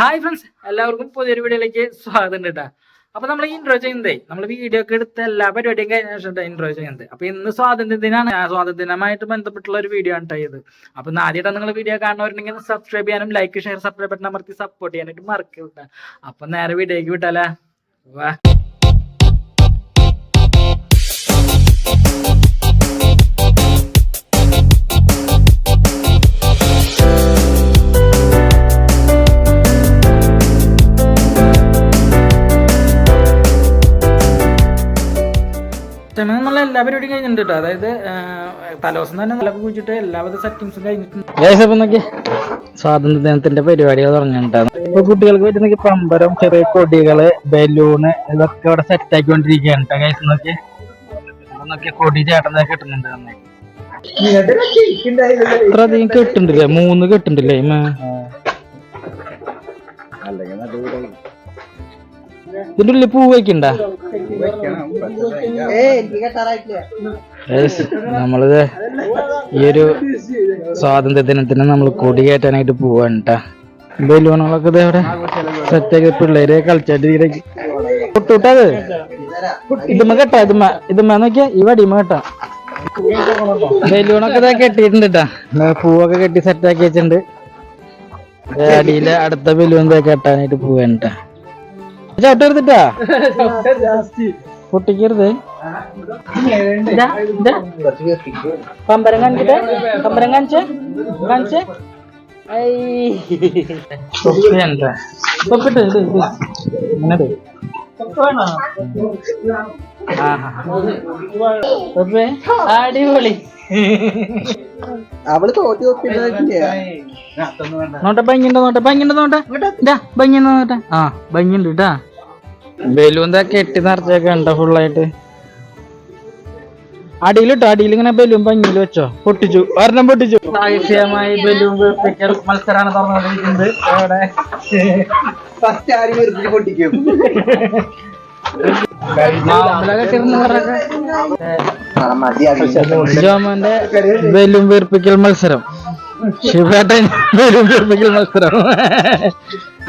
Hi friends എല്ലാവർക്കും പുതിയൊരു വീഡിയോയിലേക്ക് സ്വാഗതം കേട്ടാ. അപ്പൊ നമ്മൾ ഇൻട്രോ ചെയ്യുന്നതേ നമ്മൾ വീഡിയോ ഒക്കെ എടുത്ത എല്ലാ പരിപാടിയും കഴിഞ്ഞ ശേഷം ഇൻട്രോ ചെയ്യുന്നത്. അപ്പൊ ഇന്ന് സ്വാതന്ത്ര്യ ദിനാണ് സ്വാതന്ത്ര്യ ദിനമായിട്ട് ബന്ധപ്പെട്ടുള്ള ഒരു വീഡിയോ ആണ് ഇത്. അപ്പൊ ആദ്യമായിട്ട് നിങ്ങൾ വീഡിയോ കാണുന്നവരുണ്ടെങ്കിൽ സബ്സ്ക്രൈബ് ചെയ്യാനും ലൈക്ക് ഷെയർ സബ്സ്ക്രൈബ് ബട്ടൺ അമർത്തി സപ്പോർട്ട് ചെയ്യാനായിട്ട് മറക്കരുത് അപ്പൊ നേരെ വീഡിയോക്ക് വിട്ടാലേ. വാ. നമ്മൾ എല്ലാ പരിപാടിയും കഴിഞ്ഞിട്ടുണ്ട് കേട്ടോ അതായത് തലോസം തന്നെ നല്ല കുഴിച്ചിട്ട് എല്ലാവിധ സെറ്റിംഗ്സും കഴിഞ്ഞിട്ടുണ്ട്. നോക്കി സ്വാതന്ത്ര്യ ദിനത്തിന്റെ പരിപാടികൾ തുടങ്ങിയിട്ടുണ്ടായിരുന്നു ഇപ്പൊ കുട്ടികൾക്ക് പറ്റുന്ന പമ്പരം ചെറിയ കൊടികൾ ബലൂണ് ഇതൊക്കെ ഇവിടെ സെറ്റ് ആക്കിക്കൊണ്ടിരിക്കുകയാണ് കേട്ടോ ഗൈസ് നോക്കി നോക്കിയ കൊടി ചേട്ടനൊക്കെ കിട്ടുന്നുണ്ട് എത്ര ഇത്ര അധികം കെട്ടുണ്ടല്ലേ മൂന്ന് കെട്ടുണ്ടല്ലേ ഇമ്മ? ഇതിന്റെ ഉള്ളിൽ പൂ വയ്ക്കണ്ട നമ്മളിത് ഈ ഒരു സ്വാതന്ത്ര്യ ദിനത്തിന് നമ്മൾ കൊടിയേറ്റാനായിട്ട് പോവാണ് ബലൂണുകളൊക്കെ ഇതേ ഇവിടെ സെറ്റാക്കി പിള്ളേരെ കളിച്ചായിട്ട് പൊട്ടുട്ടത് ഇതുമ്മ കെട്ടാ ഇതുമ്മ ഇതുമ്മ നോക്കിയാ ഈ വടിമ കെട്ടാ. ബലൂണൊക്കെ കെട്ടിയിട്ടുണ്ട് കേട്ടാ പൂവൊക്കെ കെട്ടി സെറ്റാക്കി വെച്ചിട്ടുണ്ട്. അടിയിലെ അടുത്ത ബലൂൺ കെട്ടാനായിട്ട് പോവാണ് കേട്ടാ ചവിട്ട് എടുത്തിട്ടാ? പൊട്ടിക്കരുത്. പമ്പരം കാണിച്ചിട്ട് പമ്പരം കാണിച്ച് കാണിച്ച്. ഇത് ഇങ്ങനെ അടിപൊളി. അവൾ തോറ്റി നോട്ടെ ഭംഗിണ്ടോ നോട്ടെ? ഭംഗിണ്ടോ നോട്ടെ? ഭംഗിണ്ടോ നോട്ടെ? ആ ഭംഗിണ്ട് കേട്ടാ ബലൂൺ കെട്ടി നിറച്ചൊക്കെ ഉണ്ടോ ഫുള്ളായിട്ട് അടിയിലിട്ടോ അടിയിൽ ഇങ്ങനെ ബലൂൺ ഭംഗിയിൽ വെച്ചോ. പൊട്ടിച്ചു. ഒരെണ്ണം പൊട്ടിച്ചു. സാഹിത്യമായി ബലൂൺ വീർപ്പിക്കൽ മത്സരമാണ് തുറന്നുകൊണ്ടിരിക്കുന്നത് അവിടെ ഫസ്റ്റ് ആരും വെറുതെ പൊട്ടിക്കും. ജോമന്റെ ബലൂൺ വീർപ്പിക്കൽ മത്സരം. ശിവേട്ടൻ വീർപ്പിക്കൽ മത്സരം.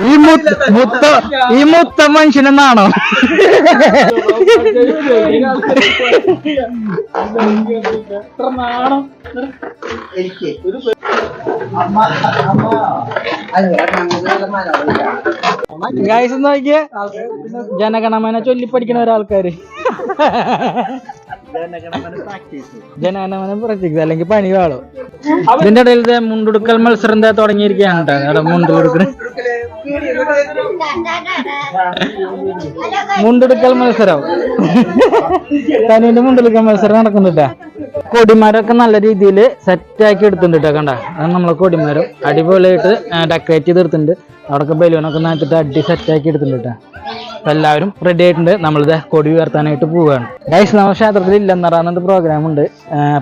ഈ മുത്ത ഈ മുത്ത മനുഷ്യനെന്നാണോ എനിക്ക് ഗായ്സ് നോക്കിയേ. ജനഗണമന ചൊല്ലി പഠിക്കുന്ന ഒരാൾക്കാര്. ജനഗണമന പ്രാക്ടീസ് അല്ലെങ്കിൽ പണി വാളോ. ഇതിന്റെ ഇടയിൽ മുണ്ടുടുക്കൽ മത്സരം എന്താ തുടങ്ങിയിരിക്കുകയാണ് കേട്ടോ മുണ്ടുടുക്കൽ. മുണ്ടെടുക്കണ മുണ്ടെടുക്കൽ മത്സരം. തനുവിന്റെ മുണ്ടെടുക്കൽ മത്സരം നടക്കുന്നുണ്ട കൊടിമരമൊക്കെ നല്ല രീതിയിൽ സെറ്റ് ആക്കി എടുത്തിട്ടുണ്ട് കേട്ടോ കണ്ട. അത് നമ്മളെ കൊടിമരം അടിപൊളിയായിട്ട് ഡെക്കറേറ്റ് ചെയ്ത് എടുത്തിട്ടുണ്ട്. അവിടെയൊക്കെ ബലൂണൊക്കെ നനച്ചിട്ട് അടി സെറ്റ് ആക്കി എടുത്തിട്ടുണ്ട് കേട്ടോ എല്ലാവരും റെഡി ആയിട്ടുണ്ട്. നമ്മളിത് കൊടി ഉയർത്താനായിട്ട് പോവുകയാണ്. ഗൈസ് നമ്മുടെ ക്ഷേത്രത്തിൽ ഇല്ലെന്നറാന്നൊരു പ്രോഗ്രാം ഉണ്ട്.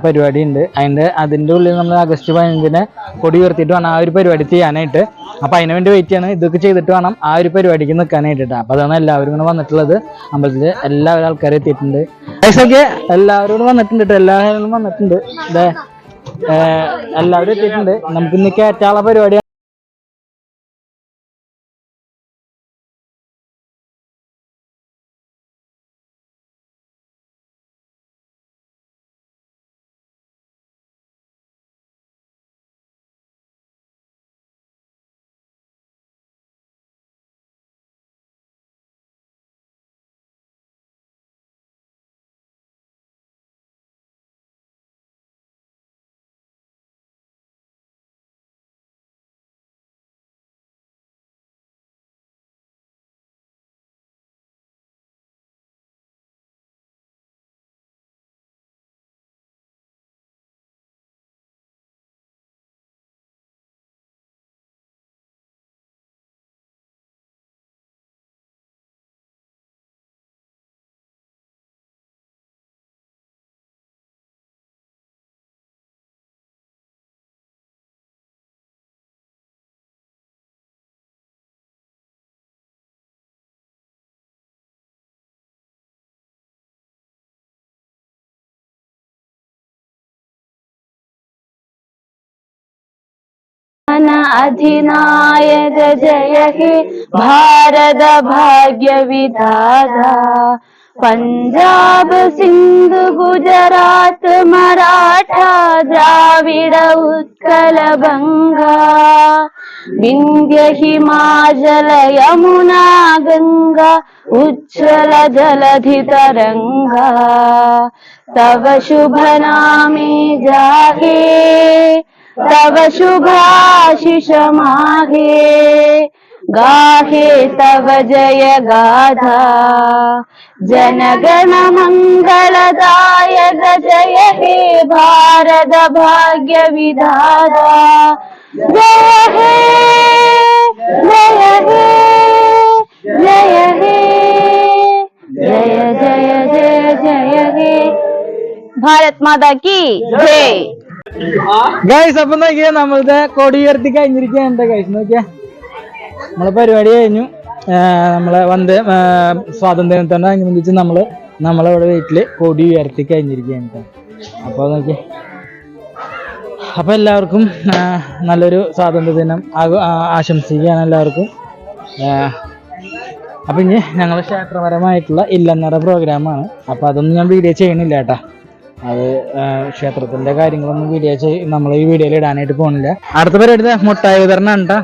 പരിപാടി ഉണ്ട്. അതിന്റെ അതിന്റെ ഉള്ളിൽ നമ്മൾ ആഗസ്റ്റ് പതിനഞ്ചിന് കൊടി ഉയർത്തിയിട്ട് വേണം ആ ഒരു പരിപാടി ചെയ്യാനായിട്ട്. അപ്പൊ അതിന് വേണ്ടി വെയിറ്റ് ചെയ്യണം. ഇതൊക്കെ ചെയ്തിട്ട് വേണം ആ ഒരു പരിപാടിക്ക് നിൽക്കാനായിട്ട് അപ്പം അതാണ് എല്ലാവരും ഇങ്ങനെ വന്നിട്ടുള്ളത്. അമ്പലത്തിൽ എല്ലാവരും ആൾക്കാരും എത്തിയിട്ടുണ്ട്. ഗൈസൊക്കെ എല്ലാവരും കൂടെ വന്നിട്ടുണ്ട് ട്ടോ. എല്ലാവരും വന്നിട്ടുണ്ട്. എല്ലാവരും എത്തിയിട്ടുണ്ട്. നമുക്ക് ഇന്ന് കയറ്റാനുള്ള പരിപാടി जन अधिनायक जय हे भारत भाग्य विधाता पंजाब सिंध गुजरात मराठा द्राविड उत्कल बंगा विंध्य हिमाचल यमुना गंगा उज्ज्वल जलधि तरंगा तव शुभ नामे जाहे तव शुभाशिष माहे गाहे तव जय गाधा। जनगण मंगलदायक जय हे भारत भाग्य विधाता जय हे जय हे जय हे जय जय जय जय हे। भारत माता की जय। ഗൈസ് അപ്പൊ നോക്കിയാ നമ്മളുടെ കൊടി ഉയർത്തി കഴിഞ്ഞിരിക്കുകയാണ് ഗൈസ് നോക്കിയാ? നമ്മളെ പരിപാടി കഴിഞ്ഞു. നമ്മളെ വന്ദേ ആഹ് സ്വാതന്ത്ര്യദിനത്തോടനുബന്ധിച്ച് നമ്മൾ ഇവിടെ വീട്ടിൽ കൊടി ഉയർത്തി കഴിഞ്ഞിരിക്കുകയാണ്. അപ്പൊ നോക്കിയേ. അപ്പൊ എല്ലാവർക്കും നല്ലൊരു സ്വാതന്ത്ര്യ ദിനം ആശംസിക്കുകയാണ് എല്ലാവർക്കും. അപ്പൊ ഇനി ഞങ്ങൾ ക്ഷേത്രപരമായിട്ടുള്ള ഇല്ലന്നറ പ്രോഗ്രാമാണ് അപ്പൊ അതൊന്നും ഞാൻ വീഡിയോ ചെയ്യണില്ല കേട്ടാ. അത് ക്ഷേത്രത്തിന്റെ കാര്യങ്ങളൊന്നും വീഡിയോ ചെയ് നമ്മൾ ഈ വീഡിയോയിൽ ഇടാനായിട്ട് പോണില്ല. അടുത്ത പരിപാടി മുട്ടായി വിതരണം ഉണ്ടാ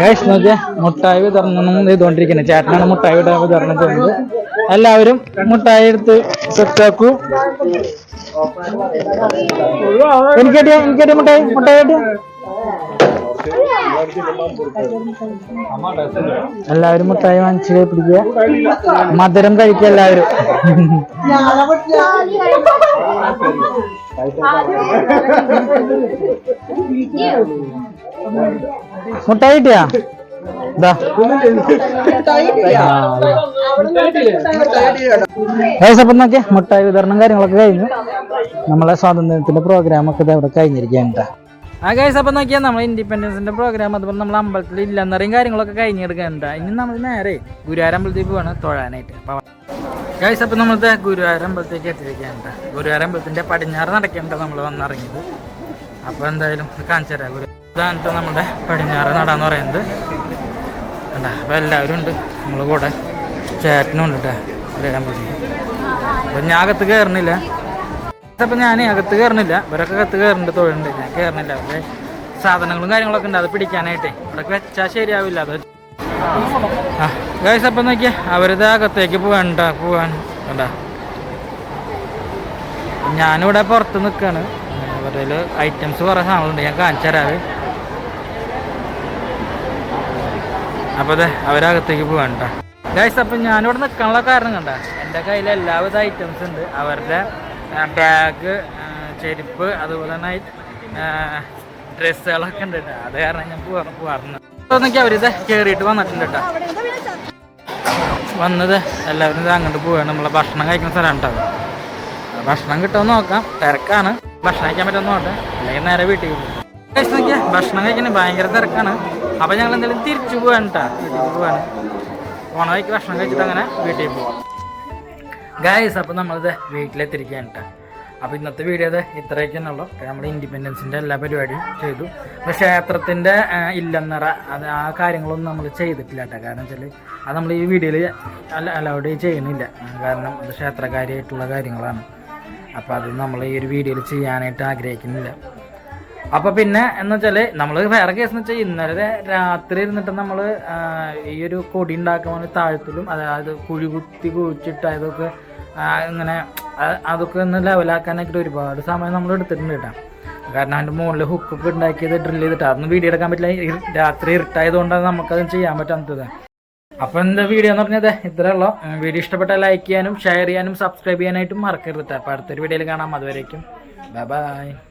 ഗൈസ് മുട്ടായി വിതരണം ചെയ്തുകൊണ്ടിരിക്കുന്നത് ചേട്ടനാണ് മുട്ടായി വിതരണം ചെയ്യുന്നത്. എല്ലാവരും മുട്ടായി എടുത്ത് സെറ്റാക്കൂ എനിക്കേട്ടിയ എനിക്കേട്ടിയ മുട്ടായി മുട്ടായി എല്ലാവരും മുട്ടായി വാങ്ങിച്ച് പിടിക്കുക മധുരം കഴിക്കുക എല്ലാവരും. മുട്ടായി കിട്ടിയാ? മുട്ടായി വിതരണം കാര്യങ്ങളൊക്കെ കഴിഞ്ഞു. നമ്മളെ സ്വാതന്ത്ര്യത്തിന്റെ പ്രോഗ്രാം ഒക്കെ ഇവിടെ കഴിഞ്ഞിരിക്കുകയാണ്. ആ കേസ് അപ്പം നോക്കിയാൽ നമ്മൾ ഇൻഡിപെൻഡൻസിന്റെ പ്രോഗ്രാം അതുപോലെ നമ്മൾ അമ്പലത്തിൽ ഇല്ലെന്നറിയും കാര്യങ്ങളൊക്കെ കഴിഞ്ഞെടുക്കണ്ട ഇനി നമ്മൾ നേരെ ഗുരുവായൂർ അമ്പലത്തിൽ പോവാണ് തൊഴാനായിട്ട്. അപ്പം ഗൈസ് അപ്പം നമ്മളത്തെ ഗുരുവായൂർ അമ്പലത്തേക്ക് എത്തിയിരിക്കുകയാണ് ഗുരുവാര ഗുരുവായൂർ അമ്പലത്തിന്റെ പടിഞ്ഞാറ് നടക്കേണ്ട നമ്മൾ വന്നിറങ്ങിയത്. അപ്പോൾ എന്തായാലും കാണിച്ചു തരാം. ഗുരു ഇതാണ് നമ്മുടെ പടിഞ്ഞാറ് നടാന്ന് പറയുന്നത്. കണ്ടാ അപ്പോൾ എല്ലാവരും ഉണ്ട്. നമ്മൾ കൂടെ ചേട്ടനും ഉണ്ട് കേട്ടോ ഗുരുവാര അമ്പലത്തിൽ അപ്പം ഞാൻ അകത്ത് കയറണില്ല അപ്പം ഞാൻ അകത്ത് കയറണില്ല ഇവരൊക്കെ അകത്ത് കയറുന്നുണ്ട് തൊഴിലുണ്ട് ഞാൻ കയറണില്ല അവരെ സാധനങ്ങളും കാര്യങ്ങളൊക്കെ ഉണ്ട്. അത് പിടിക്കാനായിട്ടേ. ഇവിടൊക്കെ വെച്ചാൽ ശരിയാവില്ല. അത് ആ ഗൈസ് അപ്പം നോക്കിയാ. അവരിത് അകത്തേക്ക് പോകണ്ട പോവാൻ. വേണ്ട ഞാനിവിടെ പുറത്ത് നിൽക്കുകയാണ് അവരുടെ ഐറ്റംസ് കുറേ സാധനങ്ങളുണ്ട്. ഞാൻ കാണിച്ചു തരാറ് അപ്പോൾ അതെ അവരകത്തേക്ക് പോകണ്ട ഗൈസ് അപ്പം ഞാനിവിടെ നിൽക്കാനുള്ള കാരണം കണ്ട. എന്റെ കയ്യിൽ എല്ലാവിധ ഐറ്റംസ് ഉണ്ട്. അവരുടെ ബാഗ് ചെരുപ്പ് അതുപോലെ തന്നെ ഡ്രസ്സുകളൊക്കെ ഉണ്ട് കേട്ടോ. അത് കാരണം ഞാൻ പറഞ്ഞു അതൊന്നൊക്കെ അവരിത് കയറിയിട്ട് വന്നിട്ടുണ്ട് വന്നത് എല്ലാവരും ഇത് അങ്ങോട്ട് പോവുകയാണ് നമ്മളെ ഭക്ഷണം കഴിക്കുന്ന സ്ഥലം കേട്ടോ ഭക്ഷണം കിട്ടുമെന്ന് നോക്കാം. തിരക്കാണ്. ഭക്ഷണം കഴിക്കാൻ പറ്റുമെന്ന് നോക്കട്ടെ അല്ലെങ്കിൽ നേരെ വീട്ടിൽ പോകും ഭക്ഷണം കഴിക്കാൻ ഭയങ്കര തിരക്കാണ്. അപ്പോൾ ഞങ്ങൾ എന്തായാലും തിരിച്ചു പോവാണ് കേട്ടോ. വീട്ടിൽ പോവാണ്. വഴിക്ക് ഭക്ഷണം കഴിച്ചിട്ട് അങ്ങനെ വീട്ടിൽ പോവാം. ഗായ്സ് അപ്പോൾ നമ്മളിത് വീട്ടിലെത്തിരിക്കുകയാണ് കേട്ടോ അപ്പോൾ ഇന്നത്തെ വീഡിയോ അത് ഇത്രയൊക്കെയാണുള്ളൂ നമ്മൾ ഇൻഡിപെൻഡൻസിന്റെ എല്ലാ പരിപാടിയും ചെയ്തു. അപ്പോൾ ക്ഷേത്രത്തിന്റെ ഇല്ലെന്നറ അത് ആ കാര്യങ്ങളൊന്നും നമ്മൾ ചെയ്തിട്ടില്ല കേട്ടോ കാരണം വെച്ചാൽ അത് നമ്മൾ ഈ വീഡിയോയിൽ അലൗഡ് ചെയ്യുന്നില്ല. കാരണം അത് ക്ഷേത്രകാരിയായിട്ടുള്ള കാര്യങ്ങളാണ്. അപ്പോൾ അത് നമ്മൾ ഈ ഒരു വീഡിയോയിൽ ചെയ്യാനായിട്ട് ആഗ്രഹിക്കുന്നില്ല. അപ്പോൾ പിന്നെ എന്ന് വെച്ചാൽ നമ്മൾ വേറെ കേസ് എന്ന് വെച്ചാൽ ഇന്നലെ രാത്രി ഇരുന്നിട്ട് നമ്മൾ ഈ ഒരു കൊടി ഉണ്ടാക്കാൻ വേണ്ടി താഴത്തിലും അതായത് കുഴി കുത്തി കുഴിച്ചിട്ട് അതൊക്കെ ഇങ്ങനെ അതൊക്കെ ഒന്ന് ലെവലാക്കാനായിട്ട് ഒരുപാട് സമയം നമ്മൾ എടുത്തിട്ടുണ്ട് കേട്ടോ. കാരണം അതിന്റെ മുകളിൽ ഹുക്കൊക്കെ ഉണ്ടാക്കിയത് ഡ്രിൽ ചെയ്തിട്ട് അതൊന്നും വീഡിയോ എടുക്കാൻ പറ്റില്ല. രാത്രി ഇരുട്ടായതുകൊണ്ടാണ് നമുക്കത് ചെയ്യാൻ പറ്റാത്തത്. അപ്പോൾ എന്താ വീഡിയോ എന്ന് പറഞ്ഞത്? ഇത്രേ ഉള്ളൂ. വീഡിയോ ഇഷ്ടപ്പെട്ടാൽ ലൈക്ക് ചെയ്യാനും ഷെയർ ചെയ്യാനും സബ്സ്ക്രൈബ് ചെയ്യാനായിട്ടും മറക്കരുത് അപ്പോൾ അടുത്തൊരു വീഡിയോയിൽ കാണാം. അതുവരേക്കും. Bye bye